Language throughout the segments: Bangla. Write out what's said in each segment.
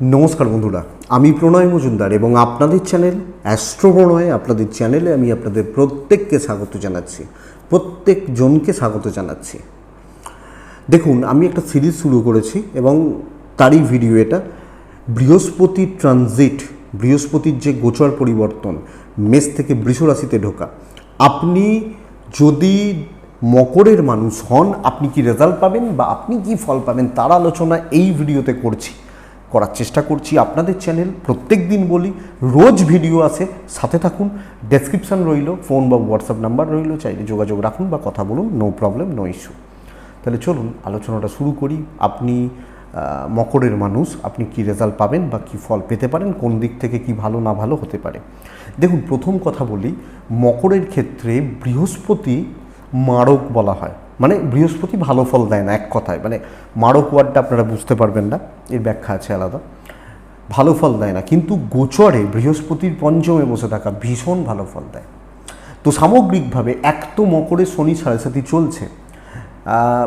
নমস্কার বন্ধুরা, আমি প্রণয় মজুমদার এবং আপনাদের চ্যানেল অ্যাস্ট্রো প্রণয়, আপনাদের চ্যানেলে আমি আপনাদের প্রত্যেককে স্বাগত জানাচ্ছি প্রত্যেকজনকে স্বাগত জানাচ্ছি। দেখুন, আমি একটা সিরিজ শুরু করেছি এবং তারই ভিডিও এটা। বৃহস্পতি ট্রানজিট, বৃহস্পতির যে গোচর পরিবর্তন, মেষ থেকে বৃষ রাশিতে ঢোকা। আপনি যদি মকরের মানুষ হন, আপনি কি রেজাল্ট পাবেন বা আপনি কি ফল পাবেন, তার আলোচনা এই ভিডিওতে করছি। করার চেষ্টা করছি। আপনাদের চ্যানেল প্রত্যেক দিন বলি, রোজ ভিডিও আছে, সাথে থাকুন। ডেসক্রিপশান রইল ফোন বা হোয়াটসঅ্যাপ নাম্বার রইল, চাইলে যোগাযোগ রাখুন বা কথা বলুন নো প্রবলেম নো ইস্যু তাহলে চলুন, আলোচনাটা শুরু করি। আপনি মকরের মানুষ, আপনি কি রেজাল্ট পাবেন বা কি ফল পেতে পারেন, কোন দিক থেকে কি ভালো, না ভালো হতে পারে? দেখুন, প্রথম কথা বলি, মকরের ক্ষেত্রে বৃহস্পতি মারক বলা হয়। মানে বৃহস্পতি ভালো ফল দেয় না, এক কথায়। মানে মারক ওয়ার্ডটা আপনারা বুঝতে পারবেন না, এর ব্যাখ্যা আছে আলাদা। ভালো ফল দেয় না, কিন্তু গোচরে বৃহস্পতির পঞ্চমে বসে থাকা ভীষণ ভালো ফল দেয়। তো সামগ্রিকভাবে এক তো মকরে শনি সাড়ে সাথী চলছে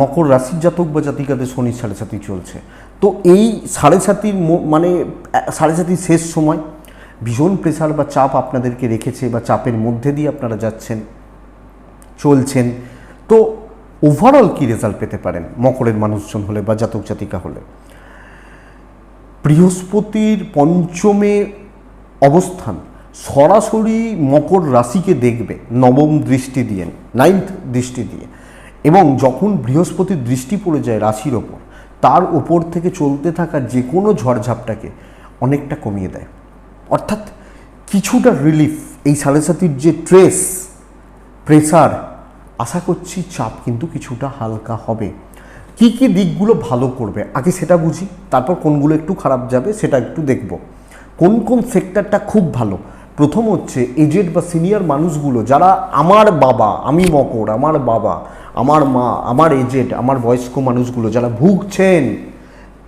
মকর রাশির জাতক বা জাতিকাদের শনি সাড়ে সাথী চলছে। তো এই সাড়ে সাতির মানে সাড়ে সাতির শেষ সময় ভীষণ প্রেশার বা চাপ আপনাদেরকে রেখেছে বা চাপের মধ্যে দিয়ে আপনারা যাচ্ছেন, চলছেন। তো ওভারঅল কি রেজাল্ট পেতে পারেন? মকরের মানুষজন হলে বা জাতক জাতিকা হলে। বৃহস্পতির পঞ্চমে অবস্থান, সরাসরি মকর রাশিকে দেখবে, নবম দৃষ্টি দিয়ে নাইন্থ দৃষ্টি দিয়ে। এবং যখন বৃহস্পতির দৃষ্টি পড়ে যায় রাশির ওপর, তার ওপর থেকে চলতে থাকা যে কোনো ঝড়ঝাপটাকে অনেকটা কমিয়ে দেয়। অর্থাৎ কিছুটা রিলিফ এই সাড়ে সাতির যে ট্রেস প্রেসার আশা করছি চাপ কিন্তু কিছুটা হালকা হবে। কি কি দিকগুলো ভালো করবে? আগে সেটা বুঝি, তারপর কোনগুলো একটু খারাপ যাবে সেটা একটু দেখব। কোন কোন সেক্টরটা খুব ভালো? প্রথম হচ্ছে এজেড বা সিনিয়র মানুষগুলো, যারা আমার বাবা, আমি মকর, আমার বাবা, আমার মা, আমার এজেড, আমার বয়স্ক মানুষগুলো, যারা ভুগছেন,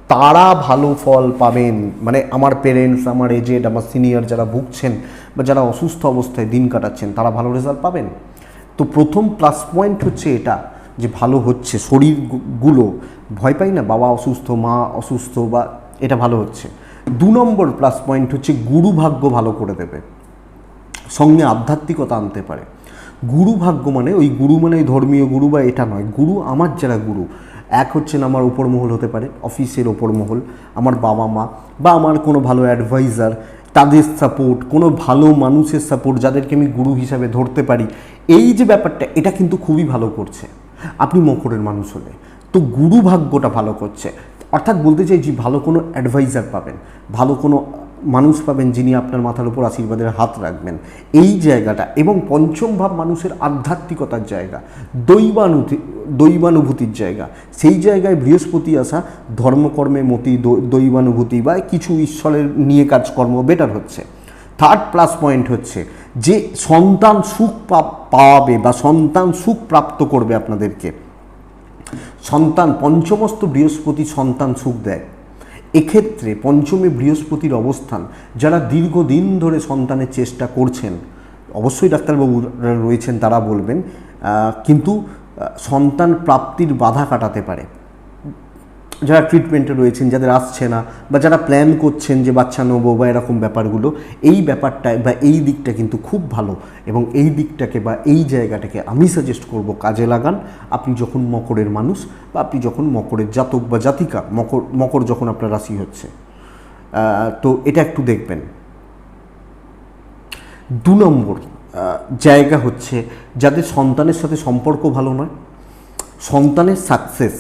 তারা ভালো ফল পাবেন। মানে আমার পেরেন্টস আমার এজেড, আমার সিনিয়র যারা ভুগছেন বা যারা অসুস্থ অবস্থায় দিন কাটাচ্ছেন, তারা ভালো রেজাল্ট পাবেন। তো প্রথম প্লাস পয়েন্ট হচ্ছে এটা, যে ভালো হচ্ছে শরীরগুলো ভয় পাই না, বাবা অসুস্থ, মা অসুস্থ, বা এটা ভালো হচ্ছে। দু নম্বর প্লাস পয়েন্ট হচ্ছে গুরু ভাগ্য ভালো করে দেবে। সঙ্গে আধ্যাত্মিকতা আনতে পারে। গুরু ভাগ্য মানে ওই গুরু মানে ওই ধর্মীয় গুরু বা এটা নয়। গুরু আমার যারা গুরু, এক হচ্ছেন আমার উপর মহল হতে পারে অফিসের ওপর মহল, আমার বাবা মা, বা আমার কোনো ভালো অ্যাডভাইজার তাদের সাপোর্ট কোনো ভালো মানুষের সাপোর্ট যাদেরকে আমি গুরু হিসাবে ধরতে পারি, এই যে ব্যাপারটা, এটা কিন্তু খুবই ভালো করছে। আপনি মকরের মানুষ হলে। তো গুরু ভাগ্যটা ভালো করছে। অর্থাৎ বলতে চাইছি ভালো কোনো অ্যাডভাইজার পাবেন, ভালো কোনো মানুষ পাবেন যিনি আপনার মাথার উপর আশীর্বাদের হাত রাখবেন। এই জায়গাটা এবং পঞ্চম ভাব মানুষের আধ্যাত্মিকতার জায়গা দৈবানুভূতি দৈবানুভূতির জায়গা। সেই জায়গায় বৃহস্পতি আসা, ধর্মকর্মে মতি দৈবানুভূতি বা কিছু ঈশ্বরের নিয়ে কাজকর্ম বেটার হচ্ছে। থার্ড প্লাস পয়েন্ট হচ্ছে যে সন্তান সুখ পাবে বা সন্তান সুখ প্রাপ্ত করবে আপনাদেরকে। সন্তান, পঞ্চমস্ত বৃহস্পতি সন্তান সুখ দেয়। এক্ষেত্রে পঞ্চমী বৃহস্পতির অবস্থান, যারা দীর্ঘদিন ধরে সন্তানের চেষ্টা করছেন, অবশ্যই ডাক্তারবাবুরা রয়েছেন, তারা বলবেন কিন্তু সন্তান প্রাপ্তির বাধা কাটাতে পারে। যারা ট্রিটমেন্টে রয়েছেন, যাদের আসছে না বা যারা প্ল্যান করছেন যে বাচ্চা নেব বা এরকম ব্যাপারগুলো, এই ব্যাপারটায় বা এই দিকটা কিন্তু খুব ভালো এবং এই দিকটাকে বা এই জায়গাটাকে আমি সাজেস্ট করব কাজে লাগান। আপনি যখন মকরের মানুষ বা আপনি যখন মকরের জাতক বা জাতিকা, মকর মকর যখন আপনার রাশি হচ্ছে তো এটা একটু দেখবেন। দু নম্বর জায়গা হচ্ছে যাদের সন্তানের সাথে সম্পর্ক ভালো নয়, সন্তানের সাকসেস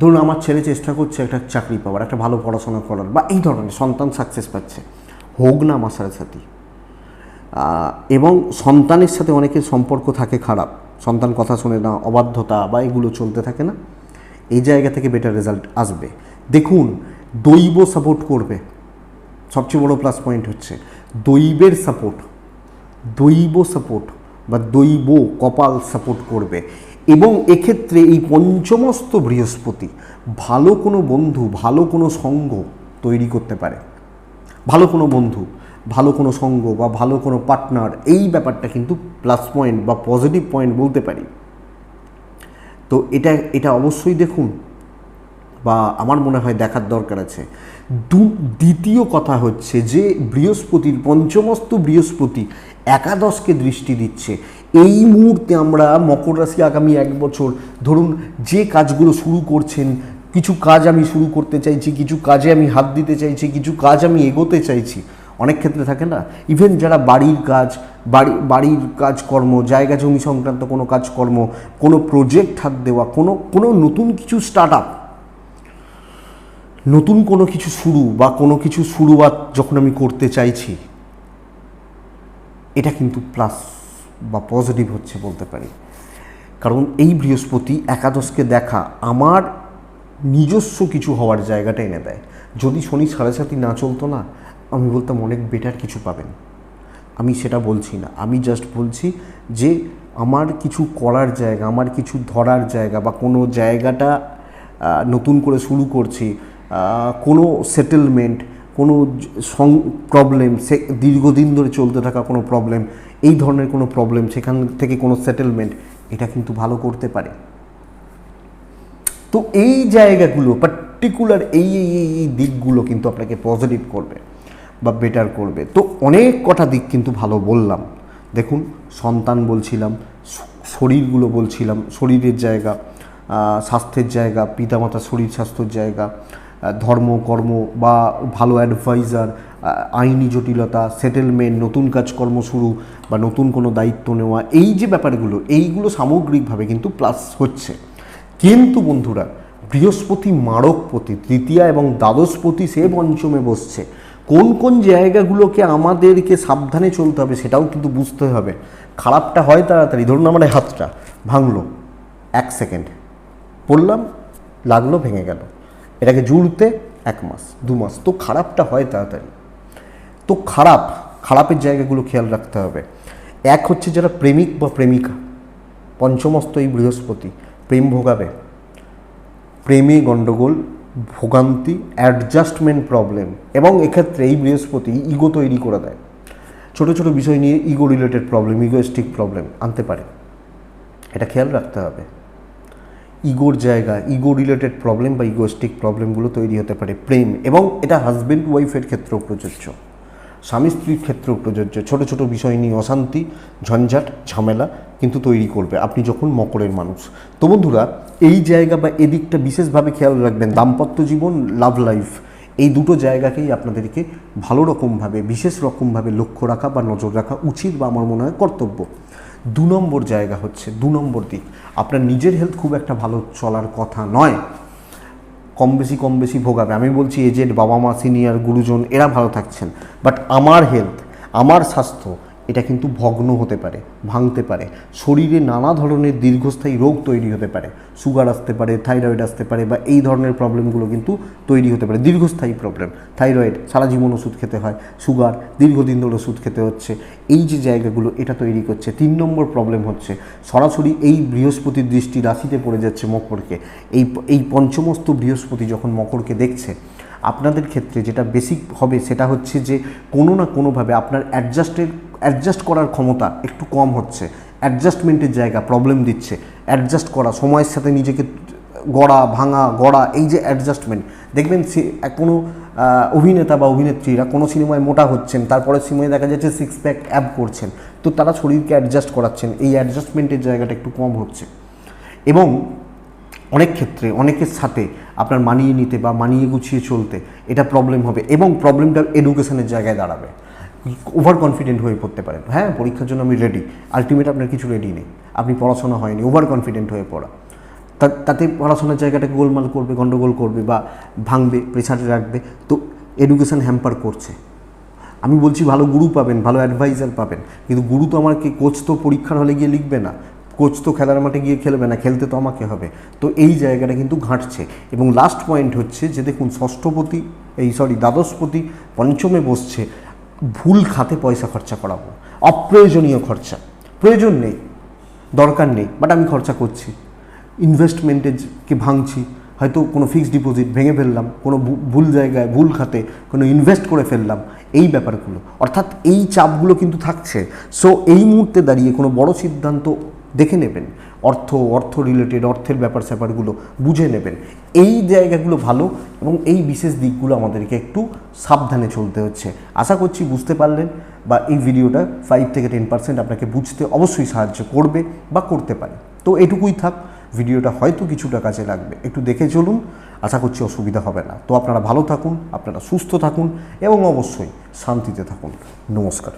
ধরুন আমার ছেলে চেষ্টা করছে একটা চাকরি পাওয়ার, একটা ভালো পড়াশোনা করার, বা এই ধরনের সন্তান সাকসেস পাচ্ছে। হোক না আমার সাথে। সাথে এবং সন্তানের সাথে অনেকের সম্পর্ক থাকে খারাপ। সন্তান কথা শোনে না, অবাধ্যতা বা এগুলো চলতে থাকে না। এই জায়গা থেকে বেটার রেজাল্ট আসবে। দেখুন, দৈব সাপোর্ট করবে। সবচেয়ে বড় প্লাস পয়েন্ট হচ্ছে, দৈবের সাপোর্ট দৈব সাপোর্ট বা দৈব কপাল সাপোর্ট করবে। এবং এক্ষেত্রে এই পঞ্চমস্ত বৃহস্পতি ভালো কোনো বন্ধু, ভালো কোনো সঙ্গ তৈরি করতে পারে। ভালো কোনো বন্ধু, ভালো কোনো সঙ্গ বা ভালো কোনো পার্টনার এই ব্যাপারটা কিন্তু প্লাস পয়েন্ট বা পজিটিভ পয়েন্ট বলতে পারি। তো এটা এটা অবশ্যই দেখুন বা আমার মনে হয় দেখার দরকার আছে। দ্বিতীয় কথা হচ্ছে যে বৃহস্পতির পঞ্চমস্ত বৃহস্পতি একাদশকে দৃষ্টি দিচ্ছে। এই মুহূর্তে আমরা মকর রাশি আগামী এক বছর। ধরুন, যে কাজগুলো শুরু করছেন, কিছু কাজ আমি শুরু করতে চাইছি, কিছু কাজে আমি হাত দিতে চাইছি, কিছু কাজ আমি এগোতে চাইছি। অনেক ক্ষেত্রে থাকে না? ইভেন যারা বাড়ির কাজ, বাড়ি, বাড়ির কাজকর্ম, জায়গা জমি সংক্রান্ত কোনো কাজকর্ম, কোনো প্রজেক্ট হাত দেওয়া, কোনো কোনো নতুন কিছু স্টার্ট আপ নতুন কোনো কিছু শুরু বা কোনো কিছু শুরুয়াত যখন আমি করতে চাইছি এটা কিন্তু প্লাস বা পজিটিভ হচ্ছে বলতে পারি। কারণ এই বৃহস্পতি একাদশকে দেখা আমার নিজস্ব কিছু হওয়ার জায়গাটা এনে দেয়। যদি শনি সাড়ে সাথী না চলতো না, আমি বলতাম অনেক বেটার কিছু পাবেন। আমি সেটা বলছি না। আমি জাস্ট বলছি যে আমার কিছু করার জায়গা, আমার কিছু ধরার জায়গা বা কোনো জায়গাটা নতুন করে শুরু করছি কোনো সেটেলমেন্ট কোনো প্রবলেম সে দীর্ঘদিন ধরে চলতে থাকা কোনো প্রবলেম এই ধরনের কোনো প্রবলেম সেখান থেকে কোনো সেটেলমেন্ট এটা কিন্তু ভালো করতে পারে। তো এই জায়গাগুলো পার্টিকুলার এই এই এই দিকগুলো কিন্তু আপনাকে পজিটিভ করবে বা বেটার করবে। তো অনেক কটা দিক কিন্তু ভালো বললাম। দেখুন, সন্তান বলছিলাম শরীরগুলো বলছিলাম, শরীরের জায়গা স্বাস্থ্যের জায়গা পিতামাতা শরীর স্বাস্থ্যের জায়গা ধর্ম, কর্ম বা ভালো অ্যাডভাইজার আইনি জটিলতা সেটেলমেন্ট নতুন কাজকর্ম শুরু বা নতুন কোনো দায়িত্ব নেওয়া, এই যে ব্যাপারগুলো, এইগুলো সামগ্রিকভাবে কিন্তু প্লাস হচ্ছে। কিন্তু বন্ধুরা, বৃহস্পতি মারকপতি, তৃতীয়া এবং দ্বাদশপতি সে পঞ্চমে বসছে। কোন কোন জায়গাগুলোকে আমাদেরকে সাবধানে চলতে হবে সেটাও কিন্তু বুঝতে হবে। খারাপটা হয় তাড়াতাড়ি। ধরুন আমার হাতটা ভাঙলো। এক সেকেন্ড পড়লাম, লাগল, ভেঙে গেল। এটাকে জুড়তে এক মাস, দু মাস। তো খারাপটা হয় তাড়াতাড়ি। তো খারাপ, খারাপের জায়গাগুলো খেয়াল রাখতে হবে। এক হচ্ছে যারা প্রেমিক বা প্রেমিকা, পঞ্চমস্ত এই বৃহস্পতি, প্রেম ভোগাবে। প্রেমে গণ্ডগোল ভোগান্তি, অ্যাডজাস্টমেন্ট প্রবলেম এবং এক্ষেত্রে এই বৃহস্পতি ইগো তৈরি করে দেয়। ছোটো ছোটো বিষয় নিয়ে ego related problem, egoistic problem আনতে পারে। এটা খেয়াল রাখতে হবে। ইগোর জায়গা, ইগো রিলেটেড প্রবলেম বা ইগোস্টিক প্রবলেমগুলো তৈরি হতে পারে। প্রেম এবং এটা হাজব্যান্ড ওয়াইফের ক্ষেত্রেও প্রযোজ্য। স্বামী স্ত্রীর ক্ষেত্রেও প্রযোজ্য। ছোট ছোট বিষয় নিয়ে অশান্তি, ঝঞ্ঝাট, ঝামেলা কিন্তু তৈরি করবে আপনি যখন মকরের মানুষ। তো বন্ধুরা, এই জায়গা বা এদিকটা বিশেষভাবে খেয়াল রাখবেন। দাম্পত্য জীবন লাভ লাইফ এই দুটো জায়গাকেই আপনাদেরকে ভালো রকমভাবে, বিশেষ রকমভাবে লক্ষ্য রাখা বা নজর রাখা উচিত বা আমার মনে হয় কর্তব্য। দু নম্বর জায়গা হচ্ছে, দু নম্বর দিক। আপনার নিজের হেলথ খুব একটা ভালো চলার কথা নয়। কম বেশি কম বেশি ভোগাবে। আমি বলছি এজেন্ট বাবা মা সিনিয়র গুরুজন, এরা ভালো থাকছেন। বাট আমার হেলথ আমার স্বাস্থ্য এটা কিন্তু ভগ্ন হতে পারে, ভাঙতে পারে। শরীরে নানা ধরনের দীর্ঘস্থায়ী রোগ তৈরি হতে পারে। সুগার আসতে পারে, থাইরয়েড আসতে পারে বা এই ধরনের প্রবলেমগুলো কিন্তু তৈরি হতে পারে। দীর্ঘস্থায়ী প্রবলেম। থাইরয়েড, সারা জীবন ওষুধ খেতে হয়। সুগার, দীর্ঘদিন ধরে ওষুধ খেতে হচ্ছে। এই যে জায়গাগুলো, এটা তৈরি করছে। তিন নম্বর প্রবলেম হচ্ছে, সরাসরি এই বৃহস্পতির দৃষ্টি রাশিতে পড়ে যাচ্ছে মকরকে। এই এই পঞ্চমস্ত বৃহস্পতি যখন মকরকে দেখছে, আপনাদের ক্ষেত্রে যেটা বেসিক হবে সেটা হচ্ছে যে কোনো না কোনোভাবে আপনার অ্যাডজাস্টের অ্যাডজাস্ট করার ক্ষমতা একটু কম হচ্ছে অ্যাডজাস্টমেন্টের জায়গা প্রবলেম দিচ্ছে অ্যাডজাস্ট করা, সময়ের সাথে নিজেকে গড়া, ভাঙা, গড়া, এই যে অ্যাডজাস্টমেন্ট দেখবেন কোনো অভিনেতা বা অভিনেত্রীরা কোনো সিনেমায় মোটা হচ্ছেন তারপরে সিনেমায় দেখা যাচ্ছে সিক্স প্যাক অ্যাপ করছেন, তো তারা শরীরকে অ্যাডজাস্ট করাচ্ছেন, এই অ্যাডজাস্টমেন্টের জায়গাটা একটু কম হচ্ছে। এবং অনেক ক্ষেত্রে, অনেকের সাথে আপনার মানিয়ে নিতে বা মানিয়ে গুছিয়ে চলতে এটা প্রবলেম হবে এবং প্রবলেমটা এডুকেশনের জায়গায় দাঁড়াবে। ওভার কনফিডেন্ট হয়ে পড়তে পারেন। হ্যাঁ পরীক্ষার জন্য আমি রেডি আলটিমেট আপনার কিছু রেডি নেই। আপনি পড়াশোনা হয়নি ওভার কনফিডেন্ট হয়ে পড়া। তাতে পড়াশোনার জায়গাটাকে গোলমাল করবে, গন্ডগোল করবে বা ভাঙবে প্রেশারে রাখবে। তো এডুকেশন হ্যাম্পার করছে। আমি বলছি ভালো গুরু পাবেন, ভালো অ্যাডভাইজার পাবেন। কিন্তু গুরু তো আমাকে কোচ তো পরীক্ষার হলে গিয়ে লিখবে না। কোচ তো খেলার মাঠে গিয়ে খেলবে না, খেলতে তো আমাকে হবে। তো এই জায়গাটা কিন্তু ঘাঁটছে। এবং লাস্ট পয়েন্ট হচ্ছে যে দেখুন, ষষ্ঠপতি, এই সরি দ্বাদশপতি পঞ্চমে বসছে। ভুল খাতে পয়সা খরচা করাবো। অপ্রয়োজনীয় খরচা। প্রয়োজন নেই। দরকার নেই। বাট আমি খরচা করছি। ইনভেস্টমেন্টকে ভাঙছি। হয়তো কোনো ফিক্সড ডিপোজিট ভেঙে ফেললাম, কোনো ভুল জায়গায়, ভুল খাতে কোনো ইনভেস্ট করে ফেললাম, এই ব্যাপারগুলো। অর্থাৎ এই চাপগুলো কিন্তু থাকছে। সো এই মুহূর্তে দাঁড়িয়ে কোনো বড় সিদ্ধান্ত দেখে নেবেন। অর্থ অর্থ রিলেটেড অর্থের ব্যাপার স্যাপারগুলো বুঝে নেবেন। এই জায়গাগুলো ভালো এবং এই বিশেষ দিকগুলো আমাদেরকে একটু সাবধানে চলতে হচ্ছে। আশা করছি বুঝতে পারলেন বা এই ভিডিওটা ফাইভ থেকে টেন পার্সেন্ট আপনাকে বুঝতে অবশ্যই সাহায্য করবে বা করতে পারে। তো এটুকুই থাক, ভিডিওটা হয়তো কিছুটা কাজে লাগবে। একটু দেখে চলুন, আশা করছি অসুবিধা হবে না। তো আপনারা ভালো থাকুন, আপনারা সুস্থ থাকুন এবং অবশ্যই শান্তিতে থাকুন। নমস্কার।